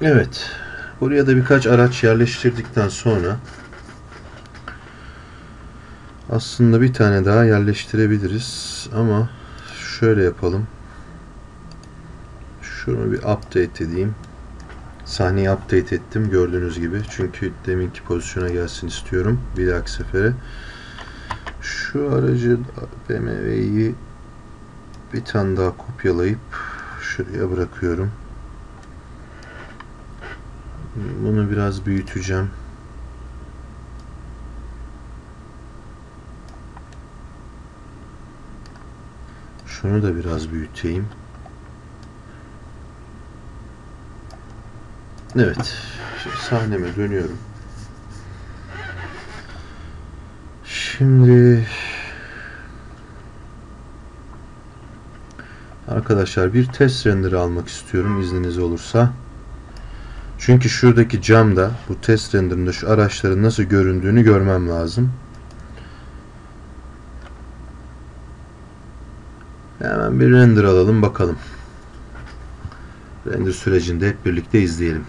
Evet. Buraya da birkaç araç yerleştirdikten sonra aslında bir tane daha yerleştirebiliriz ama şöyle yapalım. Şunu bir update edeyim. Sahneyi update ettim gördüğünüz gibi. Çünkü deminki pozisyona gelsin istiyorum. Bir dahaki sefere. Şu aracı BMW'yi bir tane daha kopyalayıp şuraya bırakıyorum. Bunu biraz büyüteceğim. Şunu da biraz büyüteyim. Evet. Şimdi sahneme dönüyorum. Şimdi arkadaşlar bir test render almak istiyorum izniniz olursa. Çünkü şuradaki camda bu test renderında şu araçların nasıl göründüğünü görmem lazım. Hemen bir render alalım bakalım. Render sürecinde hep birlikte izleyelim.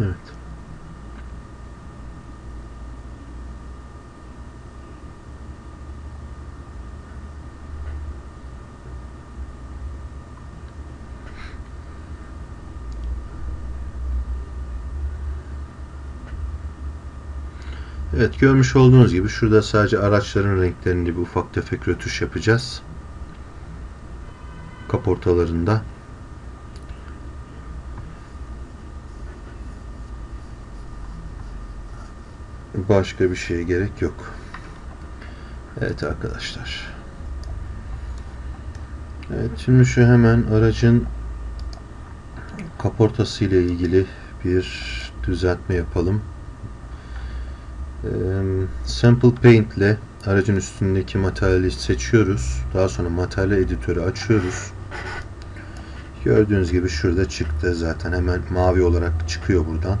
Evet. Evet görmüş olduğunuz gibi şurada sadece araçların renklerini bir ufak tefek rötuş yapacağız. Kaportalarında. Başka bir şeye gerek yok. Evet arkadaşlar. Evet şimdi şu hemen aracın kaportası ile ilgili bir düzeltme yapalım. Sample Paint ile aracın üstündeki materyali seçiyoruz. Daha sonra materyal editörü açıyoruz. Gördüğünüz gibi şurada çıktı zaten hemen mavi olarak çıkıyor buradan.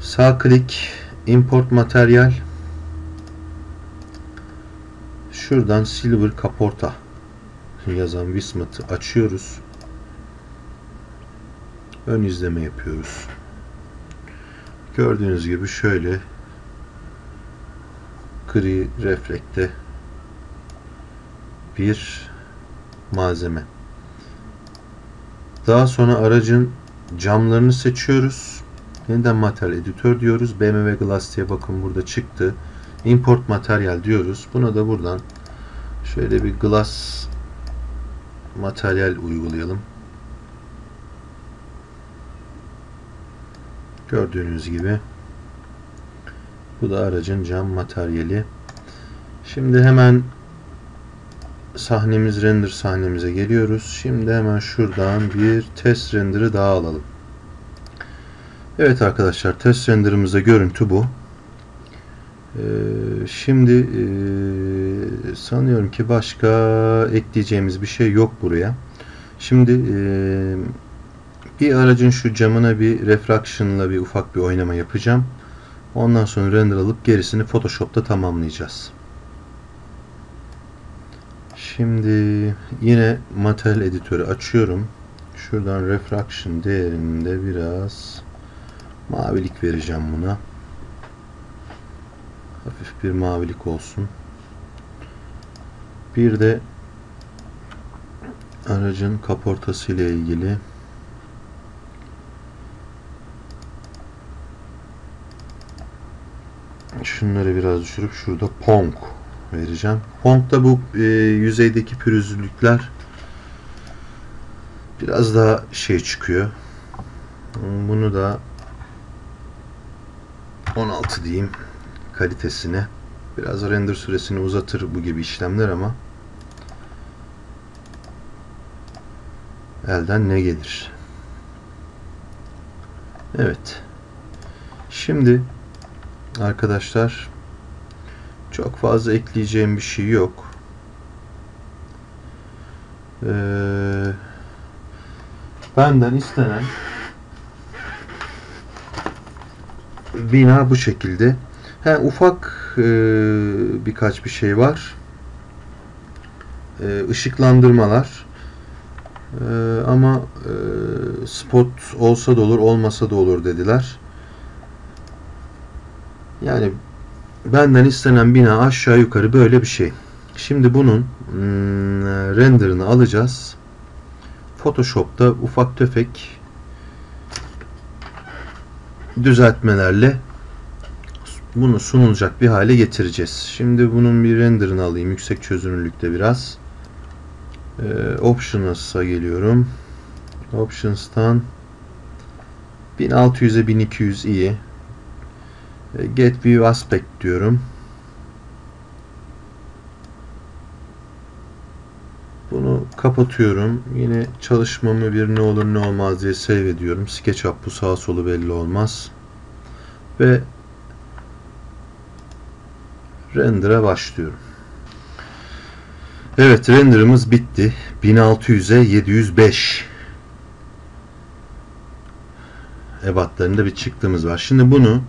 Sağ klik import materyal şuradan silver kaporta yazan Wismat'ı açıyoruz. Ön izleme yapıyoruz. Gördüğünüz gibi şöyle gri reflekte bir malzeme. Daha sonra aracın camlarını seçiyoruz. Yeniden materyal editör diyoruz. BMW Glass diye bakın burada çıktı. Import materyal diyoruz. Buna da buradan şöyle bir glass materyal uygulayalım. Gördüğünüz gibi bu da aracın cam materyali. Şimdi hemen sahnemiz render sahnemize geliyoruz. Şimdi hemen şuradan bir test render'ı daha alalım. Evet arkadaşlar test render'ımızda görüntü bu. Ee, şimdi e, sanıyorum ki başka ekleyeceğimiz bir şey yok buraya. Şimdi e, bir aracın şu camına bir refraction'la bir ufak bir oynama yapacağım. Ondan sonra render alıp gerisini Photoshop'ta tamamlayacağız. Şimdi yine Material editörü açıyorum. Şuradan refraction değerinde biraz mavilik vereceğim buna. Hafif bir mavilik olsun. Bir de aracın kaportası ile ilgili şunları biraz düşürüp şurada Pong vereceğim. Pong'da bu e, yüzeydeki pürüzlülükler biraz daha şey çıkıyor. Bunu da 16 diyeyim kalitesine. Biraz render süresini uzatır bu gibi işlemler ama elden ne gelir? Evet. Şimdi arkadaşlar Çok fazla ekleyeceğim bir şey yok. Ee, benden istenen bina bu şekilde. He, ufak e, birkaç bir şey var. E, ışıklandırmalar. E, ama e, spot olsa da olur, olmasa da olur dediler. Yani benden istenen bina aşağı yukarı böyle bir şey. Şimdi bunun hmm, renderını alacağız. Photoshop'ta ufak tefek düzeltmelerle bunu sunulacak bir hale getireceğiz. Şimdi bunun bir renderını alayım. Yüksek çözünürlükte biraz. Ee, Options'a geliyorum. Options'tan 1600'e 1200 iyi. Ee, Get View Aspect diyorum. Bunu kapatıyorum. Yine çalışmamı bir ne olur ne olmaz diye save ediyorum. SketchUp bu sağ solu belli olmaz. Ve render'a başlıyorum. Evet render'ımız bitti. 1600'e 705 ebatlarında bir çıktığımız var. Şimdi bunu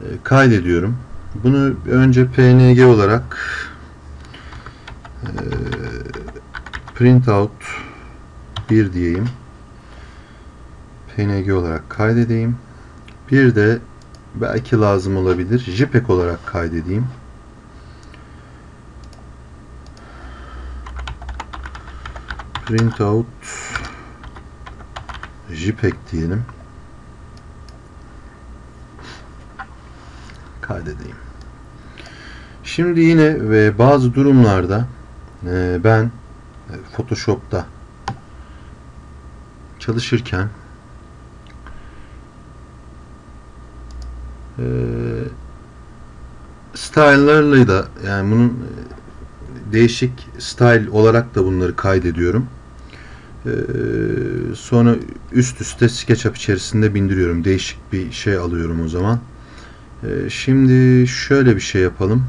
e, kaydediyorum. Bunu önce PNG olarak e, printout 1 diyeyim. PNG olarak kaydedeyim. Bir de belki lazım olabilir. JPEG olarak kaydedeyim. Printout JPEG diyelim. Kaydedeyim. Şimdi yine ve bazı durumlarda e, ben Photoshop'ta çalışırken e, style'larla da yani bunun e, değişik style olarak da bunları kaydediyorum. E, sonra üst üste SketchUp içerisinde bindiriyorum. Değişik bir şey alıyorum o zaman. E, şimdi şöyle bir şey yapalım.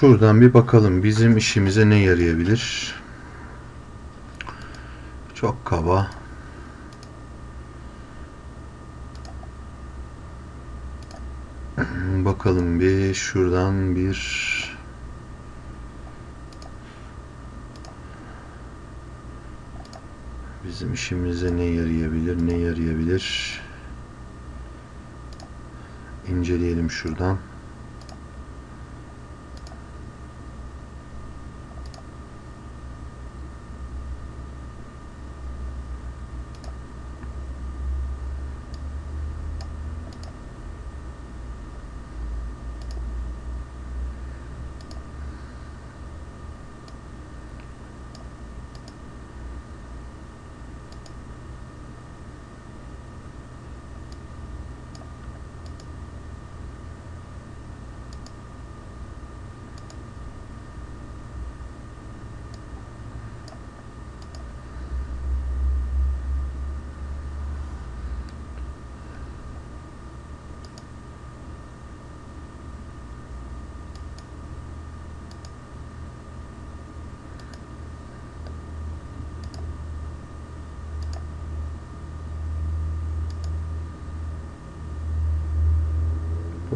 Şuradan bir bakalım bizim işimize ne yarayabilir. Çok kaba. Bakalım bir şuradan bir bizim işimize ne yarayabilir ne yarayabilir inceleyelim şuradan.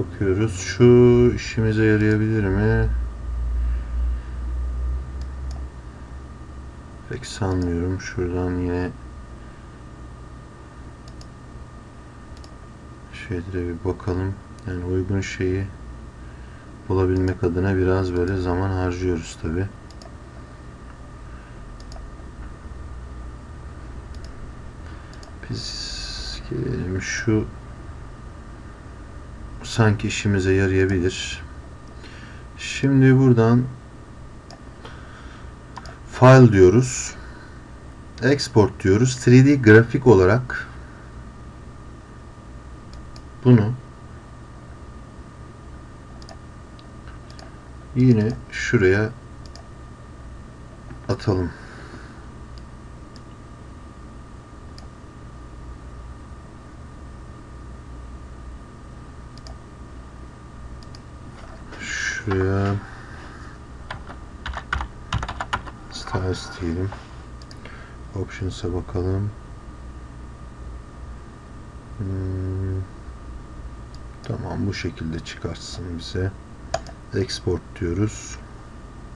Bakıyoruz. Şu işimize yarayabilir mi? Pek sanmıyorum. Şuradan yine şeylere bir bakalım. Yani uygun şeyi bulabilmek adına biraz böyle zaman harcıyoruz tabi. Biz gelelim şu sanki işimize yarayabilir. Şimdi buradan file diyoruz. Export diyoruz. 3D grafik olarak bunu yine şuraya atalım. Şuraya styles diyelim. Options'a bakalım. Hmm. Tamam bu şekilde çıkartsın bize. Export diyoruz.